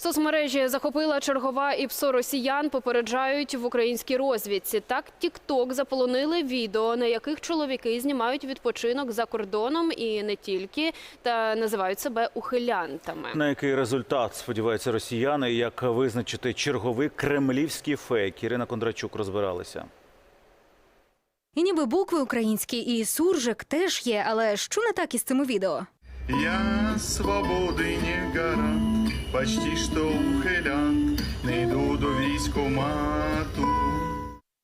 Соцмережі захопила чергова ІПСО росіян. Попереджають в українській розвідці. Так, Тікток заполонили відео, на яких чоловіки знімають відпочинок за кордоном і не тільки, та називають себе ухилянтами. На який результат сподіваються росіяни? Як визначити черговий кремлівський фейк? Ірина Кондрачук розбиралася. І ніби букви українські, і суржик теж є, але що не так із цими відео? Я свободи не гарант, почти що ухилянт, не йду до військомату.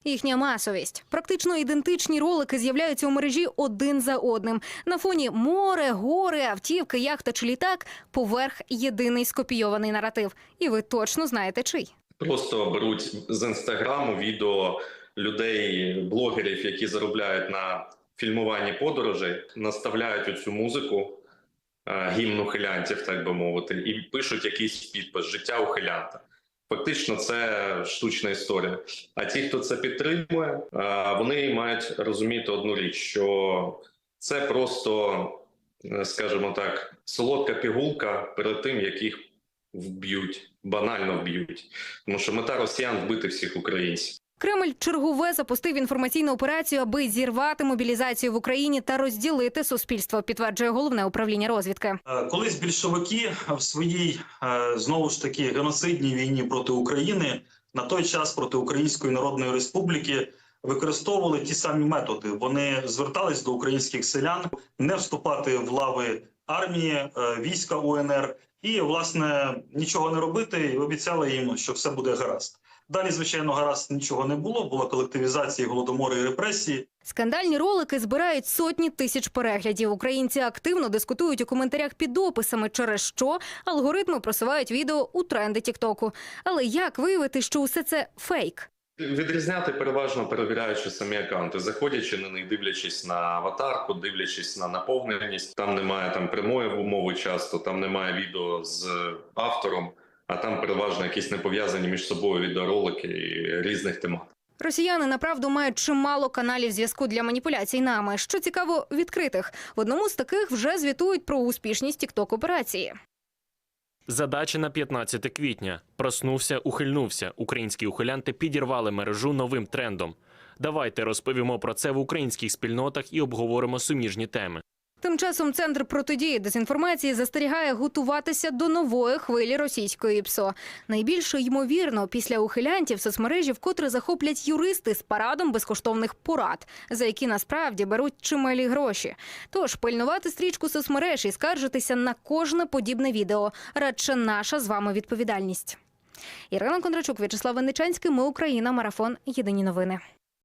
Їхня масовість. Практично ідентичні ролики з'являються у мережі один за одним. На фоні море, гори, автівки, яхта чи літак поверх єдиний скопійований наратив. І ви точно знаєте чий. Просто беруть з інстаграму відео людей, блогерів, які заробляють на фільмуванні подорожей, наставляють оцю музику гімн ухилянтів, так би мовити, і пишуть якийсь підпис життя ухилянта. Фактично, це штучна історія. А ті, хто це підтримує, е, вони мають розуміти одну річ, що це просто, е, скажімо так, солодка пігулка перед тим, як їх вб'ють, банально вб'ють. Тому що мета росіян вбити всіх українців. Кремль чергове запустив інформаційну операцію, аби зірвати мобілізацію в Україні та розділити суспільство. Підтверджує головне управління розвідки. Е, Колись більшовики в своїй е, знову ж таки геноцидній війні проти України на той час проти Української Народної Республіки використовували ті самі методи. Вони звертались до українських селян не вступати в лави армії, е, війська УНР і власне нічого не робити. І обіцяли їм, що все буде гаразд. Далі, звичайно, гаразд нічого не було. Була колективізація, голодомори і репресії. Скандальні ролики збирають сотні тисяч переглядів. Українці активно дискутують у коментарях під описами, через що алгоритми просувають відео у тренди Тіктоку. Але як виявити, що усе це фейк? Відрізняти переважно перевіряючи самі аккаунти, заходячи на них, дивлячись на аватарку, дивлячись на наповненість. Там немає там прямої умови часто, там немає відео з автором, а там переважно якісь непов'язані між собою відеоролики і різних тематик. Росіяни направду мають чимало каналів зв'язку для маніпуляцій нами. Що цікаво, відкритих в одному з таких вже звітують про успішність тікток операції. Задача на 15 квітня. Проснувся, ухильнувся. Українські ухилянти підірвали мережу новим трендом. Давайте розповімо про це в українських спільнотах і обговоримо суміжні теми. Тим часом центр протидії дезінформації застерігає готуватися до нової хвилі російської ПСО. Найбільше ймовірно, після ухилянтів соцмережі вкотре захоплять юристи з парадом безкоштовних порад, за які насправді беруть чималі гроші. Тож пильнувати стрічку соцмереж і скаржитися на кожне подібне відео радше наша з вами відповідальність. Ірина Кондрачук, В'ячеслав Веничанський. Ми Україна. Марафон. Єдині новини.